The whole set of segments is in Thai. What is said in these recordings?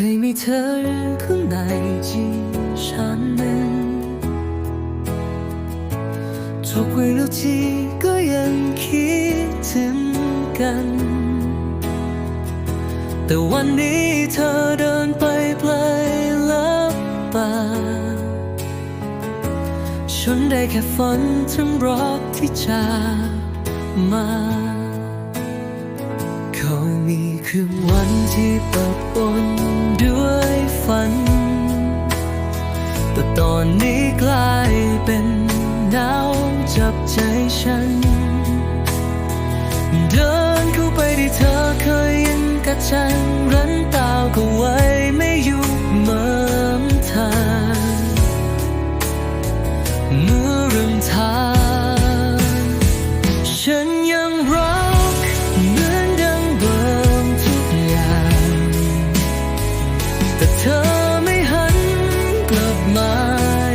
คยมีเธออยู่ข้างในที่ฉันนั้นทุกวินาทีก็ยังคิดถึงกัน แต่วันนี้เธอเดินไปไกลลับตาฉันได้แค่ฝันถึงรักที่จากมาเขามี คืนวันที่ปะปนด้วยฝัน แต่ตอนนี้กลายเป็นหนาวจับใจฉัน เดินเข้าไปที่เธอเคยยินกับฉัน แต่เธอไม่หันกลับมา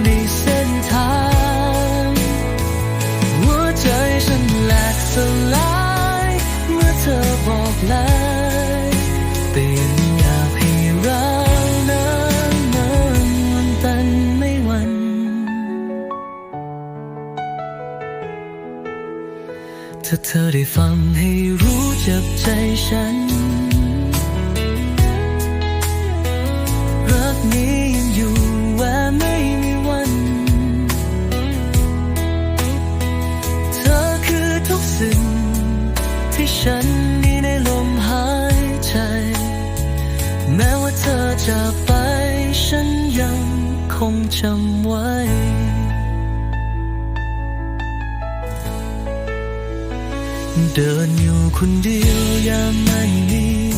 ในเส้นทาง หัวใจฉันแหลกสลายเมื่อเธอบอกลาแต่ยังอยากให้เรานั้นนั้นวันตันไม่หวัน ถ้าเธอได้ฟังให้รู้จับใจฉัน ม้ว่าเธอจะไป ฉันยังคงจำไว้ เดินอยู่คนเดียวยามไม่มี